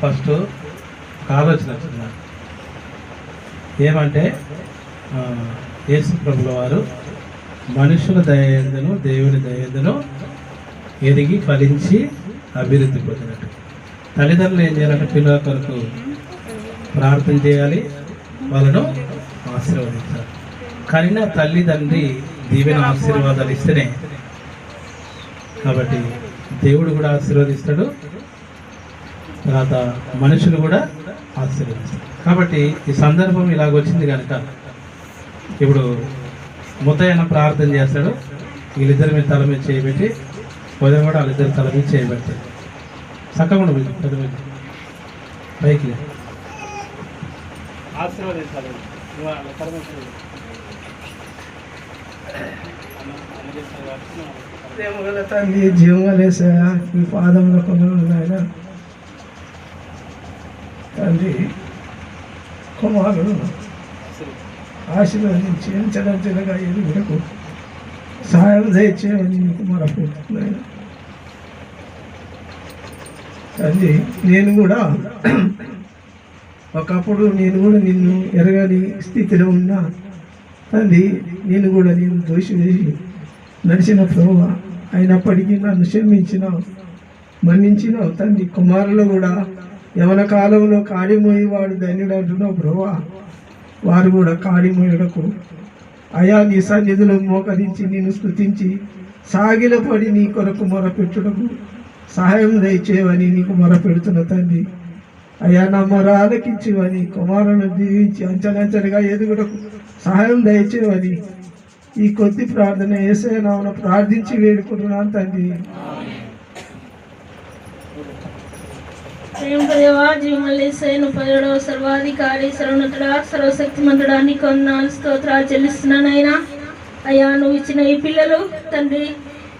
First ఒక ఆలోచన వచ్చింది నాకు. ఏమంటే యేసు ప్రభుల వారు మనుషుల దయందును దేవుని దయందును ఎదిగి ఫలించి అభివృద్ధి పొందినట్టు తల్లిదండ్రులు ఏం చేయాలంటే పిల్లల కొరకు ప్రార్థన చేయాలి వాళ్ళను ఆశీర్వదించాలి కానీ నా తల్లిదండ్రి దీవెన ఆశీర్వాదాలు ఇస్తేనే కాబట్టి దేవుడు కూడా ఆశీర్వదిస్తాడు తర్వాత మనుషులు కూడా ఆశీర్వదిస్తాడు కాబట్టి ఈ సందర్భం ఇలాగ వచ్చింది కనుక ఇప్పుడు ముత్తయ్యన ప్రార్థన చేస్తాడు. వీళ్ళిద్దరి మీద తల మీద చేయబెట్టి ఉదయం కూడా వాళ్ళిద్దరి తల మీద చేయబెడతాడు చక్కగా ఉండదు పెద్ద మీద పైకి. ఆశీర్వదించాలి. ప్రేమగల తండ్రి ఈ పాదముల కొందరు నాయన తండ్రి కుమారుడు ఆశీర్వదించి ఎంచడంచెలుగా ఎదుగుటకు సహాయం దయచేయమని నీకు మరపెడుతున్నాను తల్లి నేను కూడా ఒకప్పుడు నేను కూడా నిన్ను ఎరగని స్థితిలో ఉన్నా. తల్లి నేను కూడా నేను దోషి వేసి నడిచిన ప్రభు అయినప్పటికీ నన్ను క్షమించిన మన్నించిన తండ్రి కుమారులు కూడా యవన కాలంలో కాడిమోయి వాడు ధన్యుడు అంటున్నావు ప్రభు వారు కూడా కాడిమోయుడకు అయా నీ సన్నిధిలో మోకరించి నిన్ను స్థుతించి సాగిలపడి నీ కొరకు మొరపెట్టుటకు సహాయం దయచేవని నీకు మొరపెడుతున్న తండ్రి. అయ్యా నా మొర ఆలకించివని కుమారులను దీవించి అంచనంచనగా ఎదుగుటకు సహాయం దయచేవని ఈ కొద్ది ప్రార్థన ఏసైనామను ప్రార్థించి వేడుకుంటున్నాను తండ్రి. ప్రేమ దేవా జీవమల్లేసైన పదడవ సర్వాధికారి సర్వనతుడా సర్వశక్తిమంతుడా నీకు వందనాలు స్తోత్రాలు చెల్లిస్తున్నానైనా అయ్యా నువ్వు ఇచ్చిన ఈ పిల్లలు తండ్రి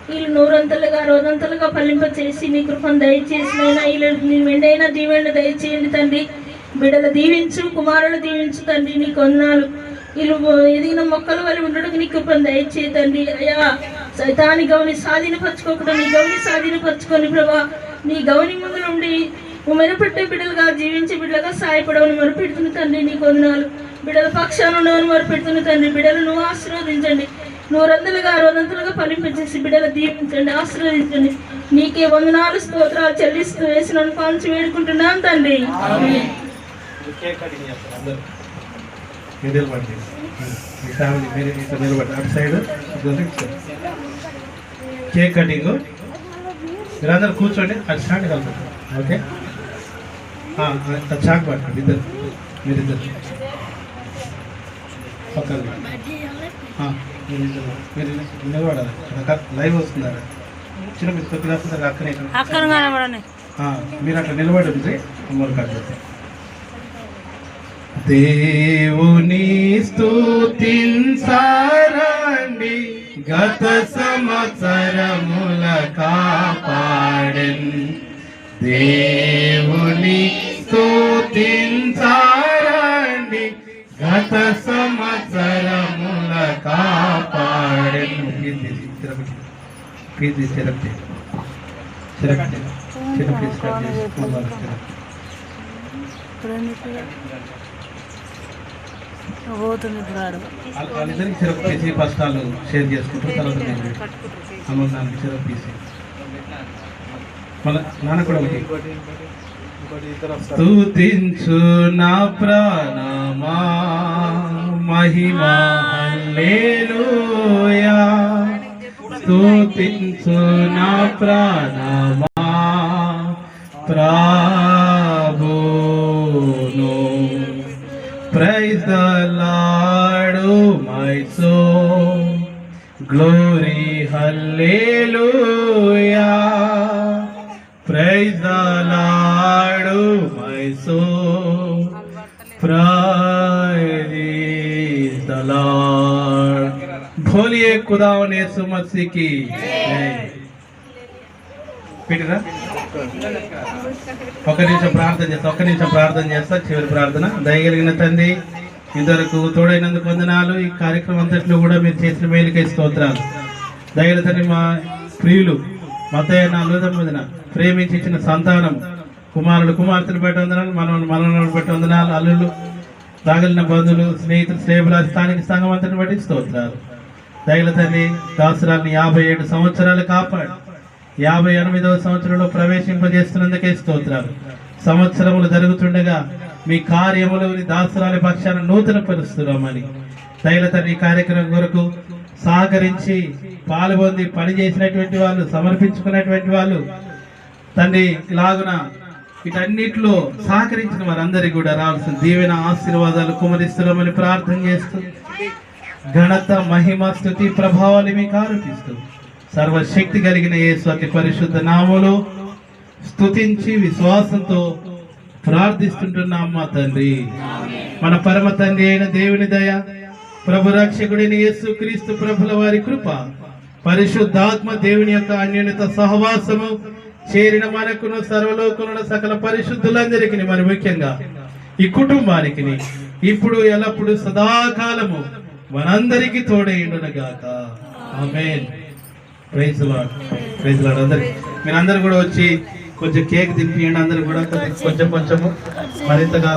వీళ్ళు నూరంతలుగా రోజంతలుగా ఫలింప చేసి నీ కృపను దయచేసినైనా వీళ్ళు నీ మెండైన దీవెండ దయచేయండి తండ్రి. బిడ్డలు దీవించు కుమారులు దీవించు తండ్రి నీకు వందనాలు వీళ్ళు ఎదిగిన మొక్కల వల్ల ఉండడానికి నీ కృపను దయచేయి తండ్రి. అయ్యా సైతాన్ని గౌని స్వాధీనపరచుకోకుండా నీ గౌని స్వాధీనపరచుకొని ప్రభా నీ గౌని ముందు నుండి మెరుపెట్టే బిడ్డలుగా జీవించే బిడ్డలుగా సాయపడవని మొరుపెడుతున్న తండ్రి నీకు వందనాలు బిడ్డల పక్షాన మొరుపెడుతున్న తండ్రి బిడ్డలు నువ్వు ఆశీర్వదించండి. నూరంతులుగా రోజంతులుగా ఫలింపచేసి బిడ్డలు దీవించండి ఆశీర్వదించండి. నీకే వందనాలు స్తోత్రాలు చెల్లిస్తూ వేసిన పాంచి వేడుకుంటున్నాను తండ్రి. కేక్ కటింగ్ చేస్తారు అందరూ. మీరు నిలబడి మీ ఫ్యామిలీ మీరు ఇక్కడ నిలబడి అటు సైడ్ ఇటు సైడ్. Cake cutting. మీరందరూ కూర్చోండి అది స్టాండ్ కలుపుతారు ఓకే? చాక్ పట్టుకోండి ఇద్దరు. మీరిద్దరు. పక్కన. మీరు నిలబడాలి లైవ్ వస్తున్నారా చిన్న మీరు వస్తుంది అక్కనే. అక్కడ కనబడని ఆ, మీరు అక్కడ నిలబడి అమ్మరు కాదు దేవుని స్తుతించారండి గత సంవత్సరముల కాపాడెన్. దేవుని స్తుతించారండి. గత సంవత్సరముల కాపాడెన్ వాళ్ళిద్దరికి షేర్ తర్వాత నేను అమ్మ నాన్న చెరకు పీసి మళ్ళీ నాన్న కూడా ఒకటి స్తుతించు నా ప్రాణమా మహిమా హల్లెలూయా స్తుతించు నా ప్రాణమా ప్రాభును Praise the Lord, oh my soul. Glory, hallelujah. Praise the Lord, oh my soul. Praise the Lord. बोलिए खुदा ने सुमसी की जय। పెట్టిరా ఒక నిమిషం ప్రార్థన చేస్తా ఒక్క నిమిషం ప్రార్థన చేస్తా చివరి ప్రార్థన దయగలిగిన తండ్రి ఇంతవరకు తోడైనందుకు వందనాలు ఈ కార్యక్రమం అంతట్లో కూడా మీరు చేసిన మేలుకై స్తోత్రాలు దయగల తండ్రి మా ప్రియులు మతయ్య నా అలుదం మీదన ప్రేమించి ఇచ్చిన సంతానం కుమారుడు కుమార్తెలు పెట్టి వందనాలు మనవలు మనవలను పెట్టి వందనాలు అల్లుళ్ళు తగిలిన బంధువులు స్నేహితులు స్నేహితుల స్థానిక సంఘం అంతటి బట్టి స్తోత్రాలు. దయల తల్లి దాసురాన్ని యాభై ఏడు సంవత్సరాలు కాపాడు. యాభై ఎనిమిదవ సంవత్సరంలో ప్రవేశింపజేస్తున్నందుకే స్తోత్రాలు. సంవత్సరములు జరుగుతుండగా మీ కార్యములు దాసురాలి పక్షాన నూతన పరుస్తున్నామని దయల తల్లి కార్యక్రమం కొరకు సహకరించి పాల్గొంది పని చేసినటువంటి వాళ్ళు సమర్పించుకున్నటువంటి వాళ్ళు తండ్రి ఇలాగున వీటన్నిటిలో సహకరించిన వారందరికీ కూడా రావాల్సిన దీవెన ఆశీర్వాదాలు కుమరిస్తున్నామని ప్రార్థన చేస్తూ ఘనత మహిమ స్థుతి ప్రభావాలు మీకు ఆరోపిస్తూ సర్వశక్తి కలిగిన యేసు అతి పరిశుద్ధ నామలో స్థుతించి విశ్వాసంతో ప్రార్థిస్తుంటున్నాం మా తండ్రి. మన పరమ తండ్రి అయిన దేవుని దయ ప్రభు రక్షకుడైన యేసు క్రీస్తు ప్రభుల వారి కృప పరిశుద్ధాత్మ దేవుని యొక్క అన్యోన్యత సహవాసము చేరిన మనకును సర్వలోకులను సకల పరిశుద్ధులందరికీ మరి ముఖ్యంగా ఈ కుటుంబానికి ఇప్పుడు ఎల్లప్పుడు సదాకాలము మనందరికీ తోడైండునగాక amen. Praise lord praise lord అందరికి మీరందరూ కూడా వచ్చి కొంచెం కేక్ తినిపియండి. అందరూ కూడా కొంచెం కొంచెం కొంచెము. మరింతగా